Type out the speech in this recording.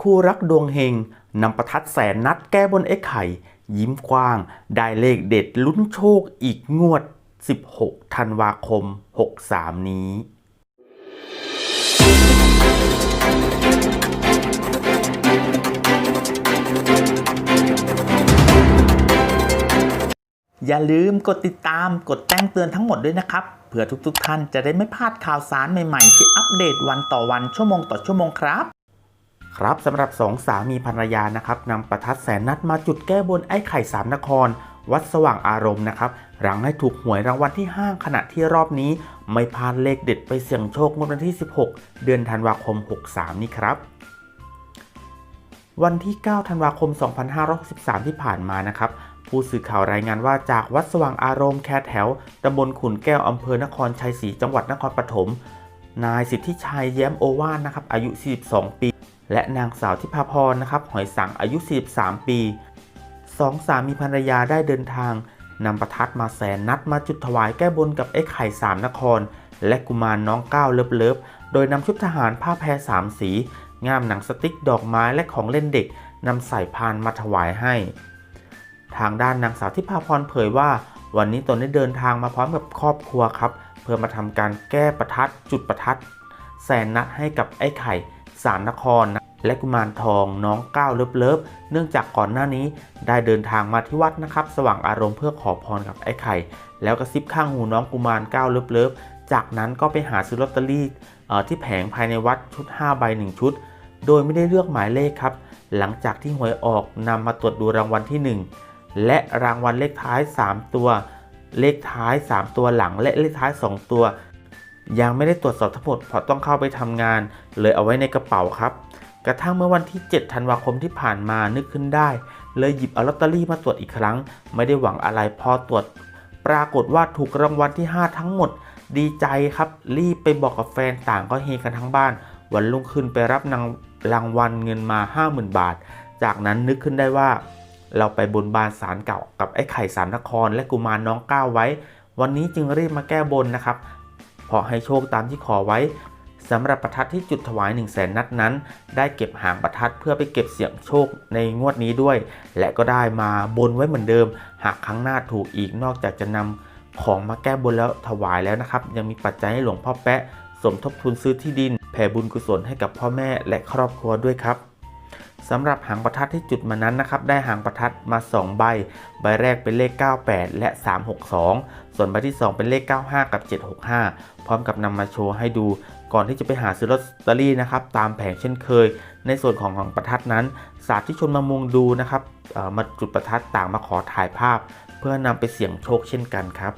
คู่รักดวงเฮงนำประทัดแสนนัดแก้บนไอ้ไข่ ยิ้มกว้าง ได้เลขเด็ดลุ้นโชคอีกงวด 16 ธันวาคม 63 นี้อย่าลืมกดติดตามกดแจ้งเตือนทั้งหมดด้วยนะครับ เพื่อทุกๆทท่านจะได้ไม่พลาดข่าวสารใหม่ๆ ที่อัปเดตวันต่อวันชั่วโมงต่อชั่วโมงครับ ครับสำหรับสองสามีภรรยานะครับนำประทัดแสนนัดมาจุดแก้บนไอ้ไข่สามนคร วัดสว่างอารมณ์นะครับหลังให้ถูกหวยรางวัลที่ 5 ขณะที่รอบนี้ ไม่พลาดเลขเด็ดไปเสี่ยงโชคงวดวันที่ 16 เดือนธันวาคม 63 นี้ครับ วันที่ 9 ธันวาคม 2563 ที่ผ่านมานะครับผู้สื่อข่าวรายงานว่าจากวัดสว่างอารมณ์แคแถวตำบลขุนแก้วอำเภอนครชัยศรีจังหวัดนครปฐมนายสิทธิชัยแย้มโอวานนะครับอายุ 42 ปี และนางสาวทิพาพรนะครับหอยสังอายุ 43 ปีสองสามีภรรยาได้เดินทางนำประทัดมาแสนนัดมาจุดถวายแก้บนกับไอ้ไข่สามนคร และกุมารน้องก้าวเลิฟเลิฟโดยนำชุดทหารผ้าแพรสามสี งามหนังสติ๊กดอกไม้และของเล่นเด็กนำใส่พานมาถวายให้ ทางด้านนางสาวทิพาพรเผยว่า วันนี้ตนได้เดินทางมาพร้อมกับครอบครัวครับ เพื่อมาทำการแก้ประทัดจุดประทัด แสนนัดให้กับไอ้ไข่สารนครนะ และกุมารทองน้องก้าวเลิฟเลิฟเนื่องจากก่อนหน้านี้ได้เดินทางมาที่วัดนะครับ สว่างอารมณ์เพื่อขอพรกับไอ้ไข่ แล้วกระซิบข้างหูน้องกุมารก้าวเลิฟเลิฟจากนั้นก็ไปหาซื้อลอตเตอรี่ที่แผงภายในวัดชุด5ใบ1ชุด โดยไม่ได้เลือกหมายเลขครับ หลังจากที่หวยออกนำมาตรวจดูรางวัลที่ 1 และรางวัลเลขท้าย 3 ตัว เลขท้าย 3 ตัวหลังและเลขท้าย 2 ตัว ยังไม่ได้ตรวจสอบทั้งหมดเพราะต้องเข้าไปทำงาน เลยเอาไว้ในกระเป๋าครับ กระทั่งเมื่อวันที่ 7 ธันวาคมที่ผ่านมานึกขึ้นได้ เลยหยิบเอาลอตเตอรี่มาตรวจอีกครั้ง ไม่ได้หวังอะไรพอตรวจ ปรากฏว่าถูกรางวัลที่ 5 ทั้งหมด ดีใจครับ รีบไปบอกกับแฟนต่างก็เฮกันทั้งบ้าน วันรุ่งขึ้นไปรับนางรางวัลเงินมา 50,000 บาท จากนั้นนึกขึ้นได้ว่า เราไปบนบานสารเก่ากับไอ้ไข่สารนครและกุมารน้องก้าวไว้ วันนี้จึงรีบมาแก้บนนะครับเพราะให้โชคตามที่ขอไว้ สำหรับประทัดที่จุดถวาย 1 0 0 0 0แสนนัดนั้น ได้เก็บหางประทัดเพื่อไปเก็บเสี่ยงโชคในงวดนี้ด้วย และก็ได้มาบนไว้เหมือนเดิม หากครั้งหน้าถูกอีกนอกจากจะนำของมาแก้บนแล้วถวายแล้วนะครับ ยังมีปัจจัยให้หลวงพ่อแปะ สมทบทุนซื้อที่ดิน แผ่บุญกุศลให้กับพ่อแม่และครอบครัวด้วยครับสำหรับหางประทัดที่จุดมานั้นนะครับ ได้หางประทัดมา 2 ใบ ใบแรกเป็นเลข 98 และ 362 ส่วนใบที่ 2 เป็นเลข 95 กับ 765 พร้อมกับนำมาโชว์ให้ดู ก่อนที่จะไปหาซื้อลอตเตอรี่นะครับตามแผงเช่นเคย ในส่วนของของประทัดนั้นสาธุชนมามุงดูนะครับมาจุดประทัดต่างมาขอถ่ายภาพ เพื่อนำไปเสี่ยงโชคเช่นกันครับ